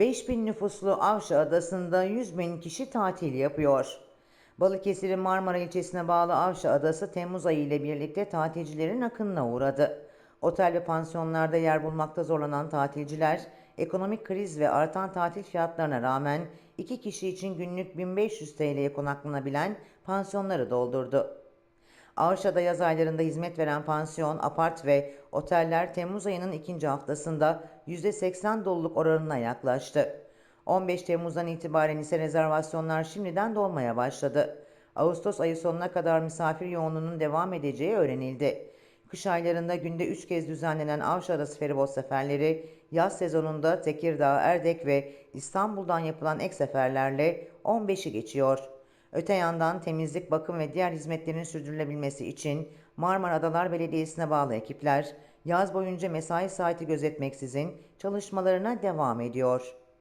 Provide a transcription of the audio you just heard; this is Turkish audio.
5000 nüfuslu Avşa Adası'nda 100 bin kişi tatil yapıyor. Balıkesir'in Marmara ilçesine bağlı Avşa Adası Temmuz ayı ile birlikte tatilcilerin akınına uğradı. Otel ve pansiyonlarda yer bulmakta zorlanan tatilciler, ekonomik kriz ve artan tatil fiyatlarına rağmen iki kişi için günlük 1500 TL'ye konaklanabilen pansiyonları doldurdu. Avşa'da yaz aylarında hizmet veren pansiyon, apart ve oteller Temmuz ayının ikinci haftasında %80 doluluk oranına yaklaştı. 15 Temmuz'dan itibaren ise rezervasyonlar şimdiden dolmaya başladı. Ağustos ayı sonuna kadar misafir yoğunluğunun devam edeceği öğrenildi. Kış aylarında günde 3 kez düzenlenen Avşa Adası feribot seferleri, yaz sezonunda Tekirdağ, Erdek ve İstanbul'dan yapılan ek seferlerle 15'i geçiyor. Öte yandan temizlik, bakım ve diğer hizmetlerin sürdürülebilmesi için Marmara Adalar Belediyesi'ne bağlı ekipler yaz boyunca mesai saati gözetmeksizin çalışmalarına devam ediyor.